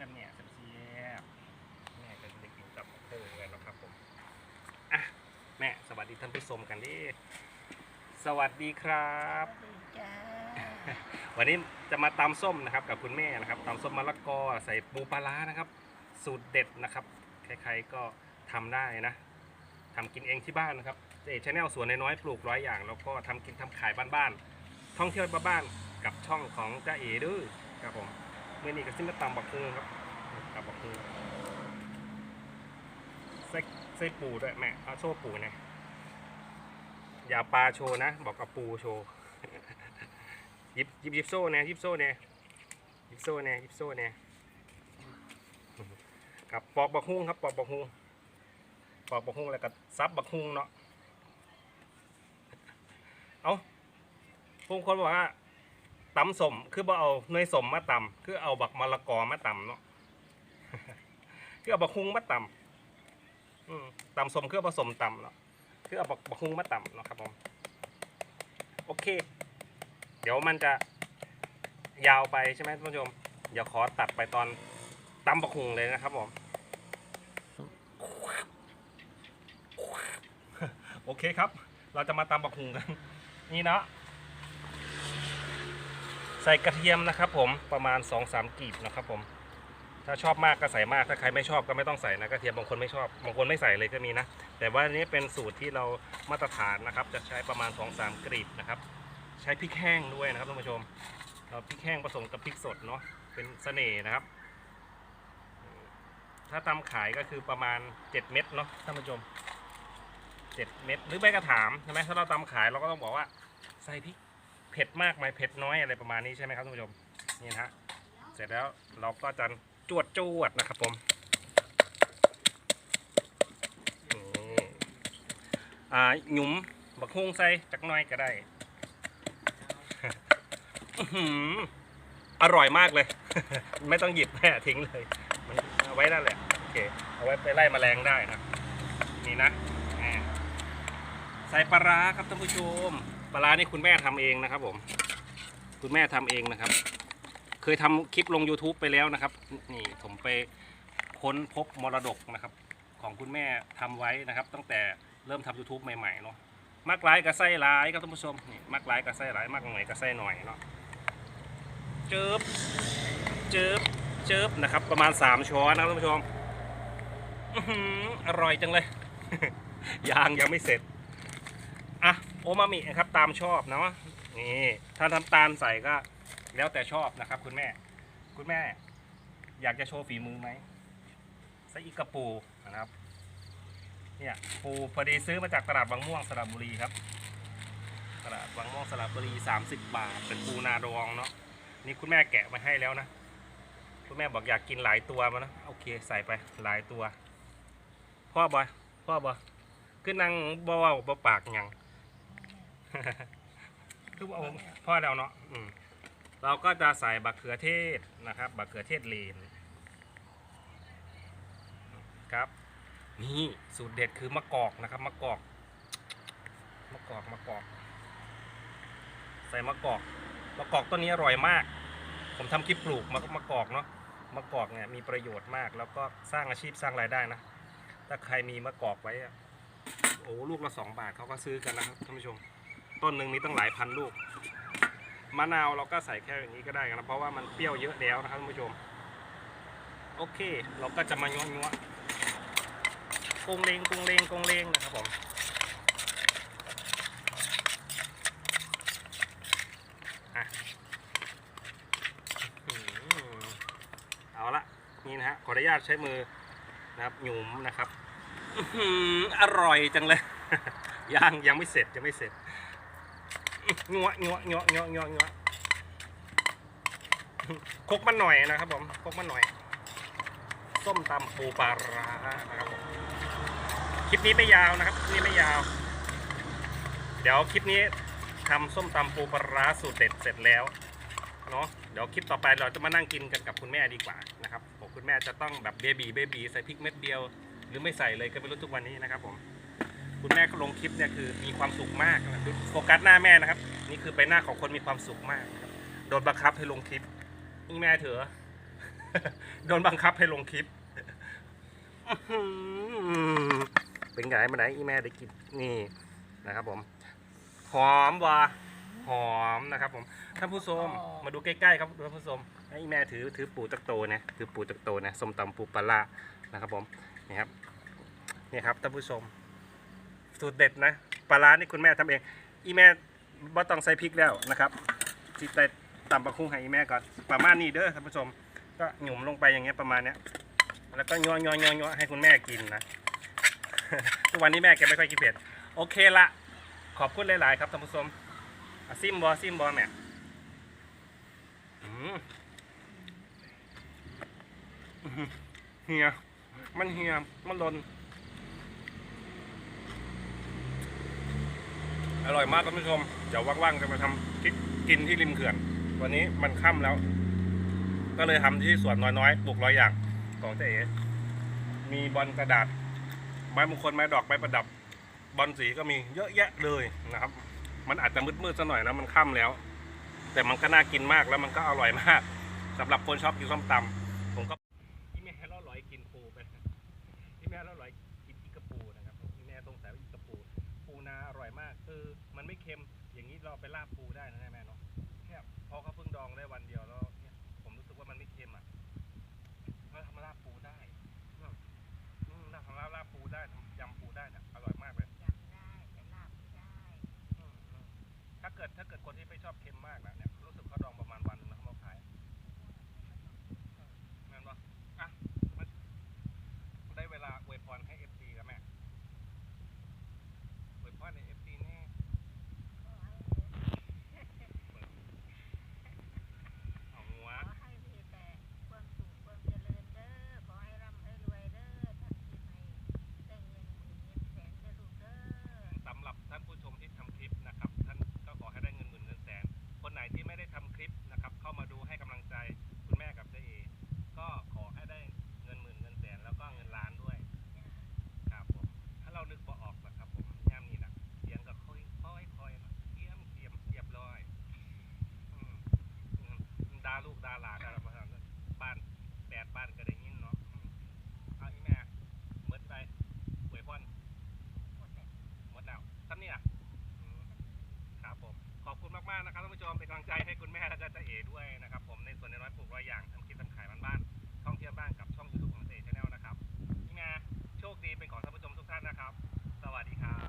กันเนี่ยเสียบๆแม่ก็จะได้กินกับโค้งกันนะครับผมอะแม่สวัสดีท่านผู้ชมกันดิสวัสดีครับจ้าวันนี้จะมาตำส้มนะครับกับคุณแม่นะครับตำส้มมะละกอใส่ปูปลาร้านะครับ สูตรเด็ดนะครับใครๆก็ทำได้นะทำกินเองที่บ้านนะครับเจชแนลสวนน้อยๆปลูกร้อยอย่าง แล้วก็ทำกินทำขายบ้านๆท่องเที่ยวบ้านๆกับช่องของจ้าเอด้วยครับผมเมื่อนี้ก็ซิมาตำบักฮุงครับตำบักฮุงใส่ใส่ปูด้วยแม่เอาโชว์ปูนะอย่าปลาโชว์นะ บอกกับปูโชว์ยิบยิบยิบโซ่เนี่ยยิบโซ่เนี่ยยิบโซ่เนี่ยยิบโซ่เนี่ยกับปอกบักฮุ้งครับปอกบักฮุ้งปอกบักฮุ้งแล้วก็ซับบักฮุ้งเนาะเอาพงคนบอกว่า ตำสมคือบ่เอาเนยสมมาตำคือเอาบักมะละกอมาตำเนาะคือเอาบักฮุงมาตำอืมตำสมคือเอผสมตำเนาะคือเอาบักบักฮุงมาตำเนาะครับผมโอเค เดี๋ยวมันจะยาวไปใช่ไหมท่านผู้ชมเดี๋ยวขอตัดไปตอนตำบักหุงเลยนะครับผมโอเคครับ เราจะมาตำบักหุงกัน นี่เนาะ ใส่กระเทียมนะครับผมประมาณ 2-3กีบนะครับผม ถ้าชอบมากก็ใส่มากถ้าใครไม่ชอบก็ไม่ต้องใส่นะกระเทียมบางคนไม่ชอบบางคนไม่ใส่เลยก็มีนะ แต่ว่าอันนี้เป็นสูตรที่เรามาตรฐานนะครับ จะใช้ประมาณ 2-3กรีบนะครับ ใช้พริกแห้งด้วยนะครับท่านผู้ชมเราพริกแห้งผสมกับพริกสดเนาะเป็นเสน่ห์นะครับ ถ้าตำขายก็คือประมาณ 7 เม็ดเนาะท่านผู้ชม 7 เม็ดหรือใบกระถามใช่ไหมถ้าเราตำขายเราก็ต้องบอกว่าใส่พริก เผ็ดมากไหมเผ็ดน้อยอะไรประมาณนี้ใช่ไหมครับท่านผู้ชมนี่นะฮะเสร็จแล้วเราก็จะจวดจวดนะครับผมนี่อ่าหยุมบักฮุ้งใส่จักน้อยก็ได้อร่อยมากเลย ไม่ต้องหยิบแม่ทิ้งเลย มันเอาไว้นั่นแหละโอเคเอาไว้ไปไล่แมลงได้นะนี่นะใส่ปลาร้าครับท่านผู้ชม ปลาร้านี่คุณแม่ทำเองนะครับ ผม คุณแม่ทำเองนะครับ เคยทำคลิปลง YouTube ไปแล้วนะครับ นี่ผมไปค้นพบมรดกนะครับ ของคุณแม่ทำไว้นะครับ ตั้งแต่เริ่มทำ YouTube ใหม่ๆเนาะมักหลายกับไส้หลายครับท่านผู้ชมนี่มักหลายกับไส้หลายมักหน่อยกับไส้หน่อยเนาะเจิบเจิบเจิบนะครับ ประมาณ 3 ช้อนนะครับท่านผู้ชมอร่อยจังเลยยังยังไม่เสร็จ โอมามินะครับตามชอบเนาะนี่ถ้าทำตาลใส่ก็แล้วแต่ชอบนะครับ คุณแม่ คุณแม่ อยากจะโชว์ฝีมือไหมใส่อีกระปูนะครับ เนี่ยปูพอดีซื้อมาจากตลาดบางม่วงสระบุรีครับตลาดบางม่วงสระบุรี30 บาท เป็นปูนาดองเนาะนี่คุณแม่แกะมาให้แล้วนะคุณแม่บอกอยากกินหลายตัวมานะโอเคใส่ไปหลายตัว พ่อบอยพ่อบอยคือนั่งบ่เว้าบ่ปากยัง คือเอาพ่อเดาเนาะอืมเราก็จะใส่บักเขือเทศนะครับ บักเขือเทศเลนครับ นี่สูตรเด็ดคือมะกอกนะครับมะกอกมะกอกมะกอก ใส่มะกอกมะกอกต้นนี้อร่อยมาก ผมทำคลิปปลูกมะมะกอกเนาะมะกอกเนี่ยมีประโยชน์มาก แล้วก็สร้างอาชีพสร้างรายได้นะถ้าใครมีมะกอกไว้อะโอ้ลูกละสองบาทเขาก็ซื้อกันนะครับท่านผู้ชม ต้นหนึ่งมีตั้งหลายพันลูก มะนาวเราก็ใส่แค่อย่างนี้ก็ได้นะเพราะว่ามันเปรี้ยวเยอะแล้วนะครับท่านผู้ชม โอเค เราก็จะมาย้อนยัวกงเลงกงเลงกงเลงนะครับผมเอาละนี่นะฮะขออนุญาตใช้มือนะครับหยุมนะครับอื้อหืออร่อยจังเลยยังยังไม่เสร็จยังไม่เสร็จ งัวงัวงัวงัวงัวงัวคกมันหน่อยนะครับผมคกมันหน่อย ส้มตำปูปลาร้านะครับผมคลิปนี้ไม่ยาวนะครับคลิปนี้ไม่ยาว เดี๋ยวคลิปนี้ทำส้มตำปูปลาร้าสูตรเด็ดเสร็จแล้วเนาะเดี๋ยวคลิปต่อไปเราจะมานั่งกินกันกับคุณแม่ดีกว่านะครับผมคุณแม่จะต้องแบบเบบีเบบีใส่พริกเม็ดเดียว หรือไม่ใส่เลยก็ไม่รู้ทุกวันนี้นะครับผม คุณแม่เขาลงคลิปเนี่ยคือมีความสุขมากนะคือโฟกัสหน้าแม่นะครับ นี่คือใบหน้าของคนมีความสุขมากนะครับโดนบังคับให้ลงคลิปนี่แม่เถอะโดนบังคับให้ลงคลิปอื้อหือเป็นไงมาไหนอีแม่ได้กินนี่นะครับ ผม หอมว่ะหอมนะครับ ผมท่านผู้ชมมาดูใกล้ๆครับท่านผู้ชมให้อีแม่ถือถือปูตักโตนะถือปูตักโตนะส้มตำปูปลาร้านะครับ ผมนี่ครับนี่ครับท่านผู้ชม สูตรเด็ดนะปลาร้านี่คุณแม่ทำเอง อีแม่บ่ต้องใส่พริกแล้วนะครับจิใส่ตำปลาคุ้งให้อีแม่ก่อนประมาณนี้เด้อท่านผู้ชม ก็หยุ่มลงไปอย่างเงี้ยประมาณเนี้ยแล้วก็ยัวยัวยัวยัวให้คุณแม่กินนะทุกวันนี้แม่แกไม่ค่อยกินเผ็ดโอเคละขอบคุณหลาย ๆ ครับท่านผู้ชมอะซิมบอซิมบอแม่เฮียมันเฮียมันลน อร่อยมากท่านผู้ชม เดี๋ยวว่างๆจะมาทำกินกินที่ริมเขื่อน วันนี้มันค่ำแล้ว ก็เลยทำที่สวนน้อยๆปลูกร้อยอย่างของเจ๊เอ๋มีบอลกระดาษ ไม้มงคลไม้ดอกไม้ประดับบอลสีก็มีเยอะแยะเลยนะครับ มันอาจจะมืดๆซะหน่อยนะมันค่ำแล้ว แต่มันก็น่ากินมากแล้วมันก็อร่อยมากสำหรับคนชอบกินส้มตำผมก็พี่แม่เราลอยกินปูไปพี่แม่เราลอยกินอีกระปูนะครับพี่แม่สงสัยว่าอีกระปู ปูนาอร่อยมากคือมันไม่เค็ม อย่างนี้เราไปลาบปูได้นะแม่เนาะแค่พอเขาเพิ่งดองได้วันเดียวแล้วเนี่ยผมรู้สึกว่ามันไม่เค็มอะเราทำลาบปูได้อืมเราทำลาบลาบปูได้ทำยำปูได้เนี่ยอร่อยมากเลยจำได้แต่ลาบไม่ได้อืมอืมถ้าเกิดถ้าเกิดคนที่ไม่ชอบเค็มมากนะเนี่ยรู้สึกเขาดองประมาณวันหนึงแล้วเขามาขายแม่นปะอะมันได้เวลาอวยพรให้เอฟซีแล้วแม่อวยพรในเอฟซีแน่ ขอให้ เอาหัว ขอให้มีแต่ความสุขความเจริญเด้อขอให้ร่ำให้รวยเด้อทำกินให้ได้เงินหมื่นเงินแสนเด้อลูกเด้อ สำหรับท่านผู้ชมที่ทำคลิปนะครับ ท่านก็ขอให้ได้เงินหมื่นเงินแสน คนไหนที่ไม่ได้ทำคลิปนะครับ เข้ามาดูให้กำลังใจคุณแม่กับเจ๊เอก็ขอให้ได้เงินหมื่นเงินแสนแล้วก็เงินล้านด้วยครับผมถ้าเรานึกบ่ออกนะครับผมย่ำนี่นะเสียงก็ค่อยค่อยค่อยนะเทียมเทียมเรียบร้อยอืมอืมดาลูกดาหลานดาบ้านบ้านแปดบ้านก็ได้ยินเนาะอืมเอาอีแม่เมิดไปอวยพร หมดแล้ว หมดแล้วท่านนี่อะอืมครับผม ขอบ คุณมากๆนะครับท่านผู้ชมเป็นกำลังใจให้คุณแม่และก็เจ๊เอ๋ด้วยนะครับผมในส่วนในน้อยปลูกร้อยอย่างทำคลิปทำขายบ้านๆท่องเที่ยวบ้านกับช่องยูทูบของเจ๊ชาแนลนะครับนี่ไงโชคดีเป็นของท่านผู้ชมทุกท่านนะครับ สวัสดีครับ